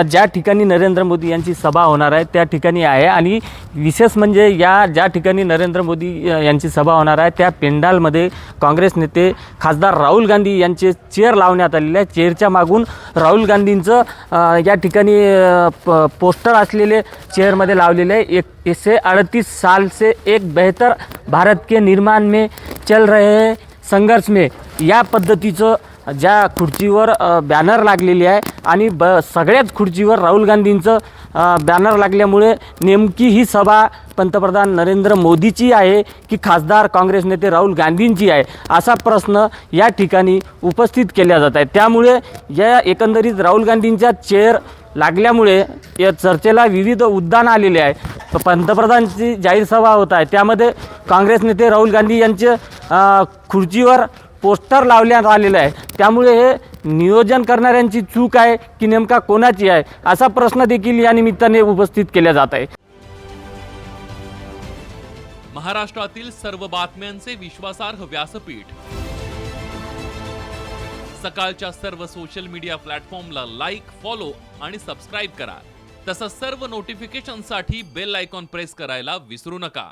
ज्या ठिकाणी नरेंद्र मोदी यांची सभा होणार आहे त्या ठिकाणी आहे. आणि विशेष म्हणजे या ज्या ठिकाणी नरेंद्र मोदी यांची सभा होणार आहे त्या पेंडालमध्ये काँग्रेस नेते खासदार राहुल गांधी यांचे चेअर लावण्यात आलेले आहे चेअरच्या मागून राहुल गांधींचं या ठिकाणी प- पोस्टर असलेले चेअरमध्ये लावलेले आहे. एक एकशे अड़तीस साल से एक बेहतर भारत के निर्माण में चल रहे संघर्ष में. या पद्धतीचं ज्या खुर्चीवर बॅनर लागलेली आहे आणि ब सगळ्याच खुर्चीवर राहुल गांधींचं बॅनर लागल्यामुळे नेमकी ही सभा पंतप्रधान नरेंद्र मोदीची आहे की खासदार काँग्रेस नेते राहुल गांधींची आहे असा प्रश्न या ठिकाणी उपस्थित केला जात आहे त्यामुळे या एकंदरीत राहुल गांधींच्या चेअर लागल्यामुळे या चर्चेला विविध उद्दान आलेले आहे. पंतप्रधानची जाहीर सभा होत आहे. त्यामध्ये काँग्रेस नेते राहुल गांधी यांचे खुर्चीवर पोस्टर लावण्यात आलेलं आहे त्यामुळे हे नियोजन करणाऱ्यांची चूक आहे की नेमका कोणाची आहे असा प्रश्न देखील या निमित्ताने उपस्थित केला जात आहे. महाराष्ट्रातील सर्व बातम्यांचे विश्वासार्ह व्यासपीठ. सकाळच्या सर्व सोशल मीडिया प्लॅटफॉर्मला लाईक फॉलो आणि सबस्क्राईब करा. तसंच सर्व नोटिफिकेशनसाठी बेल आयकॉन प्रेस करायला विसरू नका.